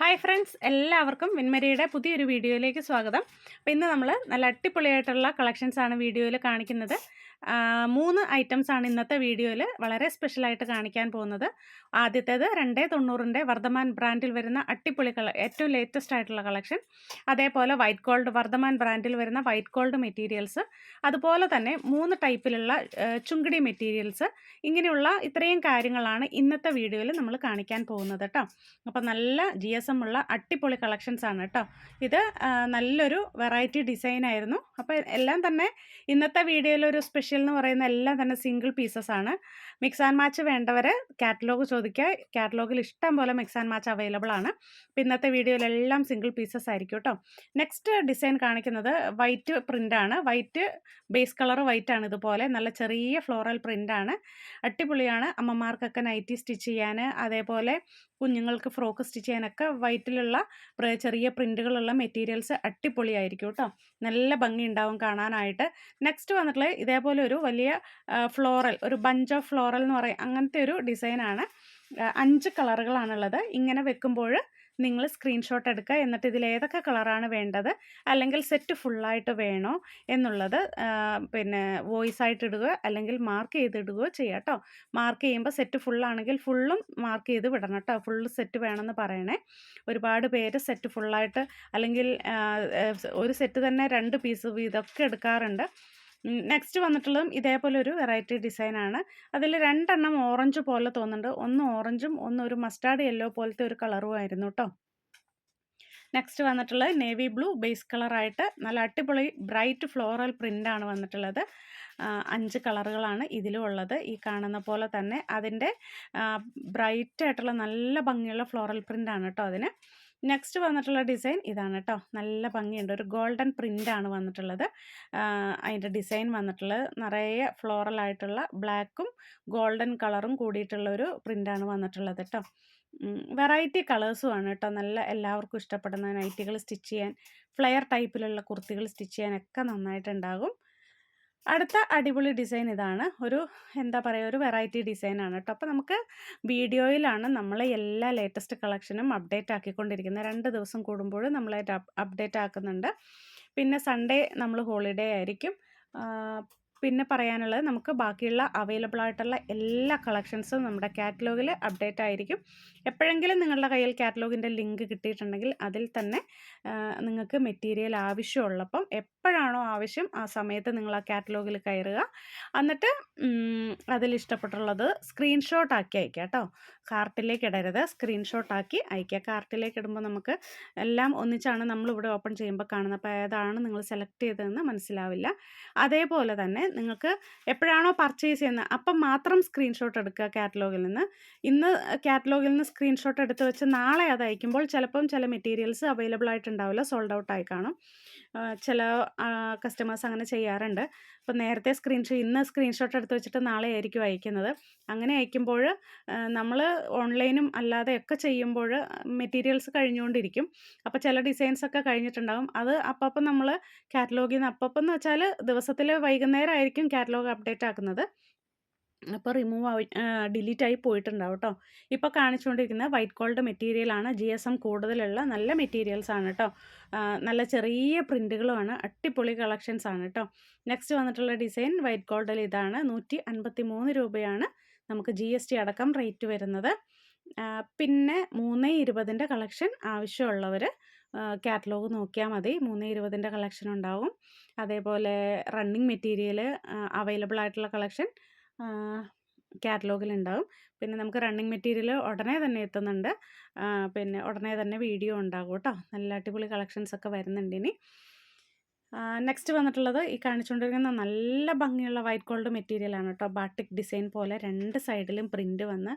Hi friends എല്ലാവർക്കും വിൻമരിയുടെ പുതിയൊരു വീഡിയോയിലേക്ക് സ്വാഗതം. അപ്പോൾ ഇന്ന് നമ്മൾ നല്ല അടിപൊളിയായിട്ടുള്ള കളക്ഷൻസാണ് വീഡിയോയിൽ കാണിക്കുന്നത്. മൂന്ന് ഐറ്റംസ് ആണ് ഇന്നത്തെ വീഡിയോയിൽ വളരെ സ്പെഷ്യലായിട്ട് കാണിക്കാൻ പോകുന്നത്. ആദ്യത്തേത് രണ്ടേ തൊണ്ണൂറിന്റെ വർദ്ധമാൻ ബ്രാൻഡിൽ വരുന്ന അട്ടിപ്പൊളി കള ഏറ്റവും ലേറ്റസ്റ്റ് ആയിട്ടുള്ള കളക്ഷൻ. അതേപോലെ വൈറ്റ് ഗോൾഡ് വർദ്ധമാൻ ബ്രാൻഡിൽ വരുന്ന വൈറ്റ് ഗോൾഡ് മെറ്റീരിയൽസ്. അതുപോലെ തന്നെ മൂന്ന് ടൈപ്പിലുള്ള ചുങ്കിടി മെറ്റീരിയൽസ്. ഇങ്ങനെയുള്ള ഇത്രയും കാര്യങ്ങളാണ് ഇന്നത്തെ വീഡിയോയിൽ നമ്മൾ കാണിക്കാൻ പോകുന്നത് കേട്ടോ അപ്പോൾ നല്ല ജി എസ് എം ഉള്ള അട്ടിപ്പൊളി കളക്ഷൻസ് ആണ് കേട്ടോ ഇത് നല്ലൊരു വെറൈറ്റി ഡിസൈൻ ആയിരുന്നു അപ്പോൾ എല്ലാം തന്നെ ഇന്നത്തെ വീഡിയോയിൽ ഒരു സ്പെഷ്യൽ എന്ന് പറയുന്ന എല്ലാം തന്നെ സിംഗിൾ പീസസ് ആണ്. മിക്സ് ആൻഡ് മാച്ച് വേണ്ടവർ കാറ്റലോഗ് ചോദിക്കുക കാറ്റലോഗിൽ ഇഷ്ടം പോലെ മിക്സ് ആൻഡ് മാച്ച് അവൈലബിൾ ആണ്. അപ്പോൾ ഇന്നത്തെ വീഡിയോയിലെല്ലാം സിംഗിൾ പീസസ് ആയിരിക്കും കേട്ടോ നെക്സ്റ്റ് ഡിസൈൻ കാണിക്കുന്നത് വൈറ്റ് പ്രിന്റാണ് വൈറ്റ് ബേസ് കളർ വൈറ്റ് ആണ് ഇതുപോലെ. നല്ല ചെറിയ ഫ്ലോറൽ ആണ്. അടിപൊളിയാണ്. അമ്മമാർക്കൊക്കെ നൈറ്റി സ്റ്റിച്ച് ചെയ്യാൻ അതേപോലെ കുഞ്ഞുങ്ങൾക്ക് ഫ്രോക്ക് സ്റ്റിച്ച് ചെയ്യാനൊക്കെ വൈറ്റിലുള്ള ചെറിയ പ്രിന്റുകളുള്ള മെറ്റീരിയൽസ് അടിപൊളിയായിരിക്കും കേട്ടോ നല്ല ഭംഗി ഉണ്ടാവും കാണാനായിട്ട്. നെക്സ്റ്റ് വന്നിട്ടുള്ളത് ഇതേപോലെ ഒരു വലിയ ഫ്ലോറൽ ഒരു ബഞ്ച് ഓഫ് ഫ്ലോറൽ എന്ന് പറയും. അങ്ങനത്തെ ഒരു ഡിസൈനാണ്. അഞ്ച് കളറുകളാണുള്ളത്. ഇങ്ങനെ വെക്കുമ്പോൾ നിങ്ങൾ സ്ക്രീൻഷോട്ട് എടുക്കുക എന്നിട്ട് ഇതിൽ ഏതൊക്കെ കളറാണ് വേണ്ടത് അല്ലെങ്കിൽ സെറ്റ് ഫുള്ളായിട്ട് വേണോ എന്നുള്ളത് പിന്നെ വോയിസ് ആയിട്ട് ഇടുക അല്ലെങ്കിൽ മാർക്ക് ചെയ്തിടുകയോ ചെയ്യാം കേട്ടോ. മാർക്ക് ചെയ്യുമ്പോൾ സെറ്റ് ഫുള്ളാണെങ്കിൽ ഫുള്ളും മാർക്ക് ചെയ്ത് വിടണം കേട്ടോ. ഫുൾ സെറ്റ് വേണമെന്ന് പറയണേ. ഒരുപാട് പേര് സെറ്റ് ഫുള്ളായിട്ട് അല്ലെങ്കിൽ ഒരു സെറ്റ് തന്നെ രണ്ട് പീസ് ഇതൊക്കെ എടുക്കാറുണ്ട്. നെക്സ്റ്റ് വന്നിട്ടുള്ളതും ഇതേപോലെ ഒരു വെറൈറ്റി ഡിസൈനാണ് അതിൽ രണ്ടെണ്ണം ഓറഞ്ച് പോലെ തോന്നുന്നുണ്ട്. ഒന്ന് ഓറഞ്ചും ഒന്ന് ഒരു മസ്റ്റാർഡ് യെല്ലോ പോലത്തെ ഒരു കളറും ആയിരുന്നു കേട്ടോ നെക്സ്റ്റ് വന്നിട്ടുള്ളത് നേവി ബ്ലൂ ബേസ് കളറായിട്ട് നല്ല അടിപൊളി ബ്രൈറ്റ് ഫ്ലോറൽ പ്രിന്റാണ് വന്നിട്ടുള്ളത്. അഞ്ച് കളറുകളാണ് ഇതിലും ഉള്ളത്. ഈ കാണുന്ന പോലെ തന്നെ അതിന്റെ ബ്രൈറ്റ് ആയിട്ടുള്ള നല്ല ഭംഗിയുള്ള ഫ്ലോറൽ പ്രിന്റാണ് കേട്ടോ അതിന്. നെക്സ്റ്റ് വന്നിട്ടുള്ള ഡിസൈൻ ഇതാണ് കേട്ടോ നല്ല ഭംഗിയുണ്ട്. ഒരു ഗോൾഡൻ പ്രിന്റാണ് വന്നിട്ടുള്ളത്. അതിന്റെ ഡിസൈൻ വന്നിട്ടുള്ളത്. നിറയെ ഫ്ലോറൽ ആയിട്ടുള്ള ബ്ലാക്കും ഗോൾഡൻ കളറും കൂടിയിട്ടുള്ള ഒരു പ്രിന്റാണ് വന്നിട്ടുള്ളത് കേട്ടോ വെറൈറ്റി കളേഴ്സും ആണ് കേട്ടോ നല്ല എല്ലാവർക്കും ഇഷ്ടപ്പെടുന്ന നൈറ്റികൾ സ്റ്റിച്ച് ചെയ്യാൻ ഫ്ലെയർ ടൈപ്പിലുള്ള കുർത്തികൾ സ്റ്റിച്ച് ചെയ്യാനൊക്കെ നന്നായിട്ടുണ്ടാകും. അടുത്ത അടിപൊളി ഡിസൈൻ ഇതാണ്. ഒരു എന്താ പറയുക ഒരു വെറൈറ്റി ഡിസൈനാണ് കേട്ടോ അപ്പോൾ നമുക്ക് വീഡിയോയിലാണ് നമ്മൾ എല്ലാ ലേറ്റസ്റ്റ് കളക്ഷനും അപ്ഡേറ്റ് ആക്കിക്കൊണ്ടിരിക്കുന്നത്. രണ്ട് ദിവസം കൂടുമ്പോൾ നമ്മളായിട്ട് അപ്ഡേറ്റ് ആക്കുന്നുണ്ട്. പിന്നെ സൺഡേ നമ്മൾ ഹോളിഡേ ആയിരിക്കും. പിന്നെ പറയാനുള്ളത് നമുക്ക് ബാക്കിയുള്ള അവൈലബിൾ ആയിട്ടുള്ള എല്ലാ കളക്ഷൻസും നമ്മുടെ കാറ്റലോഗിൽ അപ്ഡേറ്റ് ആയിരിക്കും. എപ്പോഴെങ്കിലും നിങ്ങളുടെ കയ്യിൽ കാറ്റലോഗിന്റെ ലിങ്ക് കിട്ടിയിട്ടുണ്ടെങ്കിൽ അതിൽ തന്നെ നിങ്ങൾക്ക് മെറ്റീരിയൽ ആവശ്യമുള്ളപ്പം എപ്പോഴാണോ ആവശ്യം ആ സമയത്ത് നിങ്ങൾ ആ കാറ്റലോഗിൽ കയറുക. എന്നിട്ട് അതിൽ ഇഷ്ടപ്പെട്ടുള്ളത് സ്ക്രീൻഷോട്ട് ആക്കി അയക്കുക കേട്ടോ. കാർട്ടിലേക്ക് ഇടരുത്. സ്ക്രീൻഷോട്ട് ആക്കി അയക്കുക. കാർട്ടിലേക്ക് ഇടുമ്പോൾ നമുക്ക് എല്ലാം ഒന്നിച്ചാണ് നമ്മളിവിടെ ഓപ്പൺ ചെയ്യുമ്പോൾ കാണുന്നത്. അപ്പോൾ ഏതാണ് നിങ്ങൾ സെലക്ട് ചെയ്തതെന്ന് മനസ്സിലാവില്ല. അതേപോലെ തന്നെ നിങ്ങൾക്ക് എപ്പോഴാണോ പർച്ചേസ് ചെയ്യുന്നത്. അപ്പം മാത്രം സ്ക്രീൻഷോട്ട് എടുക്കുക കാറ്റലോഗിൽ നിന്ന്. ഇന്ന് കാറ്റലോഗിൽ നിന്ന് സ്ക്രീൻഷോട്ട് എടുത്ത് വെച്ച് നാളെ അത് അയക്കുമ്പോൾ ചിലപ്പം ചില മെറ്റീരിയൽസ് അവൈലബിൾ ആയിട്ടുണ്ടാവില്ല. സോൾഡ് ഔട്ട് ആയി കാണും. ചില കസ്റ്റമേഴ്സ് അങ്ങനെ ചെയ്യാറുണ്ട്. അപ്പോൾ നേരത്തെ സ്ക്രീൻഷോട്ട് ഇന്ന് സ്ക്രീൻഷോട്ട് എടുത്ത് വെച്ചിട്ട് നാളെ ആയിരിക്കും അയക്കുന്നത്. അങ്ങനെ അയക്കുമ്പോൾ നമ്മൾ ഓൺലൈനും അല്ലാതെയൊക്കെ ചെയ്യുമ്പോൾ മെറ്റീരിയൽസ് കഴിഞ്ഞുകൊണ്ടിരിക്കും. അപ്പോൾ ചില ഡിസൈൻസ് ഒക്കെ കഴിഞ്ഞിട്ടുണ്ടാകും അത് അപ്പം നമ്മൾ കാറ്റലോഗിൽ നിന്ന് അപ്പം എന്ന് വെച്ചാൽ ദിവസത്തിൽ വൈകുന്നേരം ആയിരിക്കും കാറ്റലോഗ് അപ്ഡേറ്റ് ആക്കുന്നത്. അപ്പോൾ റിമൂവ് ആയി ഡിലീറ്റ് ആയി പോയിട്ടുണ്ടാവും കേട്ടോ ഇപ്പോൾ കാണിച്ചുകൊണ്ടിരിക്കുന്ന വൈറ്റ് ഗോൾഡ് മെറ്റീരിയലാണ് ജി എസ് എം കൂടുതലുള്ള നല്ല മെറ്റീരിയൽസ് ആണ് കേട്ടോ നല്ല ചെറിയ പ്രിന്റുകളുമാണ് അടിപൊളി കളക്ഷൻസ് ആണ് കേട്ടോ നെക്സ്റ്റ് വന്നിട്ടുള്ള ഡിസൈൻ വൈറ്റ് ഗോൾഡിൽ ഇതാണ്. നൂറ്റി അൻപത്തി മൂന്ന് രൂപയാണ് നമുക്ക് ജി എസ് ടി അടക്കം റേറ്റ് വരുന്നത്. പിന്നെ മൂന്ന് ഇരുപതിന്റെ കളക്ഷൻ ആവശ്യമുള്ളവർ കാറ്റലോഗ് നോക്കിയാൽ മതി. മൂന്ന് ഇരുപതിന്റെ കളക്ഷൻ ഉണ്ടാവും. അതേപോലെ റണ്ണിങ് മെറ്റീരിയൽ അവൈലബിൾ ആയിട്ടുള്ള കളക്ഷൻ കാറ്റലോഗിലുണ്ടാവും പിന്നെ നമുക്ക് റണ്ണിങ് മെറ്റീരിയൽ ഉടനെ തന്നെ എത്തുന്നുണ്ട്. പിന്നെ ഉടനെ തന്നെ വീഡിയോ ഉണ്ടാകും കേട്ടോ. നല്ല അടിപൊളി കളക്ഷൻസ് ഒക്കെ വരുന്നുണ്ട് ഇനി. നെക്സ്റ്റ് വന്നിട്ടുള്ളത് ഈ കാണിച്ചുകൊണ്ടിരിക്കുന്ന നല്ല ഭംഗിയുള്ള വൈറ്റ് ഗോൾഡ് മെറ്റീരിയലാണ് കേട്ടോ. ബാട്ടിക് ഡിസൈൻ പോലെ രണ്ട് സൈഡിലും പ്രിന്റ് വന്ന്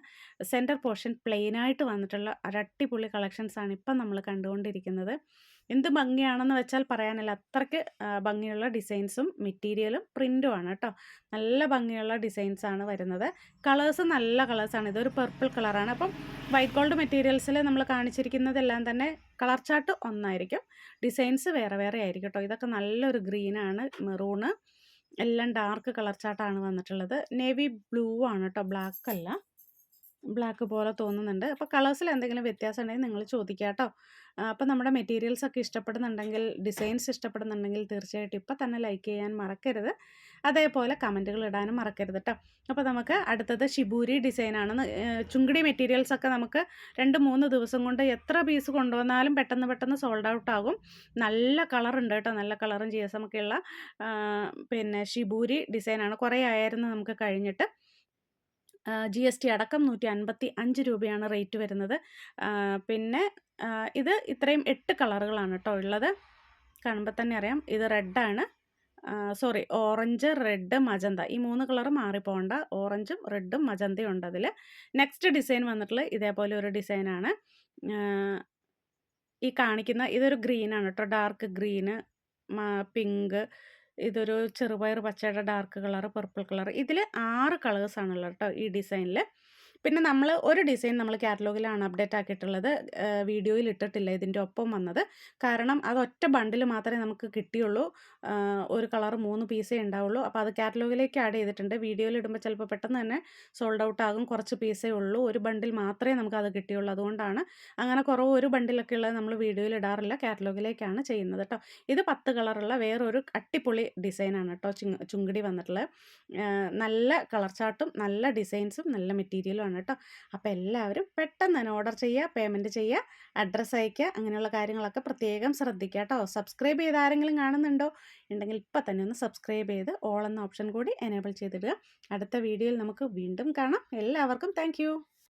സെന്റർ പോർഷൻ പ്ലെയിനായിട്ട് വന്നിട്ടുള്ള ഒരു അടിപൊളി കളക്ഷൻസ് ആണ് ഇപ്പം നമ്മൾ കണ്ടുകൊണ്ടിരിക്കുന്നത്. എന്ത് ഭംഗിയാണെന്ന് വെച്ചാൽ പറയാനില്ല. അത്രയ്ക്ക് ഭംഗിയുള്ള ഡിസൈൻസും മെറ്റീരിയലും പ്രിന്റും ആണ് കേട്ടോ. നല്ല ഭംഗിയുള്ള ഡിസൈൻസ് ആണ് വരുന്നത്. കളേഴ്സ് നല്ല കളേഴ്സാണ്. ഇതൊരു പർപ്പിൾ കളറാണ്. അപ്പം വൈറ്റ് ഗോൾഡ് മെറ്റീരിയൽസിൽ നമ്മൾ കാണിച്ചിരിക്കുന്നതെല്ലാം തന്നെ കളർ ചാർട്ട് ഒന്നായിരിക്കും. ഡിസൈൻസ് വേറെ വേറെ ആയിരിക്കും കേട്ടോ. ഇതൊക്കെ നല്ലൊരു ഗ്രീനാണ് മെറൂണ്. എല്ലാം ഡാർക്ക് കളർ ചാർട്ടാണ് വന്നിട്ടുള്ളത്. നേവി ബ്ലൂ ആണ് കേട്ടോ. ബ്ലാക്ക് അല്ല. ബ്ലാക്ക് പോലെ തോന്നുന്നുണ്ട്. അപ്പോൾ കളേഴ്സിൽ എന്തെങ്കിലും വ്യത്യാസം ഉണ്ടെങ്കിൽ നിങ്ങൾ ചോദിക്കുക കേട്ടോ അപ്പോൾ നമ്മുടെ മെറ്റീരിയൽസ് ഒക്കെ ഇഷ്ടപ്പെടുന്നുണ്ടെങ്കിൽ ഡിസൈൻസ് ഇഷ്ടപ്പെടുന്നുണ്ടെങ്കിൽ തീർച്ചയായിട്ടും ഇപ്പോൾ തന്നെ ലൈക്ക് ചെയ്യാൻ മറക്കരുത്. അതേപോലെ കമന്റുകൾ ഇടാനും മറക്കരുത് കേട്ടോ അപ്പോൾ നമുക്ക് അടുത്തത് ഷിബൂരി ഡിസൈനാണ് ചുങ്കിടി മെറ്റീരിയൽസ് ഒക്കെ നമുക്ക് രണ്ട് മൂന്ന് ദിവസം കൊണ്ട് എത്ര പീസ് കൊണ്ടുവന്നാലും പെട്ടെന്ന് പെട്ടെന്ന് സോൾഡ് ഔട്ട് ആകും. നല്ല കളറുണ്ട് കേട്ടോ നല്ല കളറും ജി എസ് എം ഒക്കെയുള്ള പിന്നെ ഷിബൂരി ഡിസൈനാണ് കുറേ ആയിരുന്നു നമുക്ക് കഴിഞ്ഞിട്ട്. ജി എസ് ടി അടക്കം നൂറ്റി അൻപത്തി അഞ്ച് രൂപയാണ് റേറ്റ് വരുന്നത്. പിന്നെ ഇത് ഇത്രയും എട്ട് കളറുകളാണ് കേട്ടോ ഉള്ളത്. കാണുമ്പോൾ തന്നെ അറിയാം. ഇത് റെഡാണ് സോറി ഓറഞ്ച് റെഡ് മജന്ത ഈ മൂന്ന് കളർ മാറിപ്പോണ്ട ഓറഞ്ചും റെഡും മജന്തയും ഉണ്ട് അതിൽ നെക്സ്റ്റ് ഡിസൈൻ വന്നിട്ടുള്ള ഇതേപോലെ ഒരു ഡിസൈനാണ് ഈ കാണിക്കുന്ന ഇതൊരു ഗ്രീനാണ് കേട്ടോ ഡാർക്ക് ഗ്രീന് പിങ്ക് ഇതൊരു ചെറുപയർ പച്ചയുടെ ഡാർക്ക് കളർ പർപ്പിൾ കളർ ഇതിൽ ആറ് കളേഴ്സാണുള്ളത് കേട്ടോ ഈ ഡിസൈനിൽ പിന്നെ നമ്മൾ ഒരു ഡിസൈൻ നമ്മൾ കാറ്റലോഗിലാണ് അപ്ഡേറ്റ് ആക്കിയിട്ടുള്ളത് വീഡിയോയിൽ ഇട്ടിട്ടില്ല ഇതിന്റെ ഒപ്പം വന്നത്. കാരണം അത് ഒറ്റ ബണ്ടിൽ മാത്രമേ നമുക്ക് കിട്ടിയുള്ളൂ. ഒരു കളർ മൂന്ന് പീസേ ഉണ്ടാവുള്ളൂ. അപ്പോൾ അത് കാറ്റലോഗിലേക്ക് ആഡ് ചെയ്തിട്ടുണ്ട്. വീഡിയോയിൽ ഇടുമ്പോൾ ചിലപ്പോൾ പെട്ടെന്ന് തന്നെ സോൾഡ് ഔട്ട് ആകും. കുറച്ച് പീസേ ഉള്ളൂ. ഒരു ബണ്ടിൽ മാത്രമേ നമുക്ക് അത് കിട്ടിയുള്ളൂ. അതുകൊണ്ടാണ് അങ്ങനെ കുറവ് ഒരു ബണ്ടിലൊക്കെ ഉള്ളത് നമ്മൾ വീഡിയോയിൽ ഇടാറില്ല. കാറ്റലോഗിലേക്കാണ് ചെയ്യുന്നത് കേട്ടോ ഇത് പത്ത് കളറുള്ള വേറൊരു അട്ടിപ്പൊളി ഡിസൈനാണ് കേട്ടോ ചുങ്കടി വന്നിട്ടുള്ളത്. നല്ല കളർ ചാർട്ടും നല്ല ഡിസൈൻസും നല്ല മെറ്റീരിയലും ആണ് കേട്ടോ. അപ്പോൾ എല്ലാവരും പെട്ടെന്ന് തന്നെ ഓർഡർ ചെയ്യുക പേയ്മെന്റ് ചെയ്യുക അഡ്രസ്സ് അയയ്ക്കുക അങ്ങനെയുള്ള കാര്യങ്ങളൊക്കെ പ്രത്യേകം ശ്രദ്ധിക്കുക കേട്ടോ. സബ്സ്ക്രൈബ് ചെയ്ത് ആരെങ്കിലും കാണുന്നുണ്ടോ? ഉണ്ടെങ്കിൽ ഇപ്പം തന്നെ ഒന്ന് സബ്സ്ക്രൈബ് ചെയ്ത് ഓൾ എന്ന ഓപ്ഷൻ കൂടി എനേബിൾ ചെയ്തിടുക. അടുത്ത വീഡിയോയിൽ നമുക്ക് വീണ്ടും കാണാം. എല്ലാവർക്കും താങ്ക്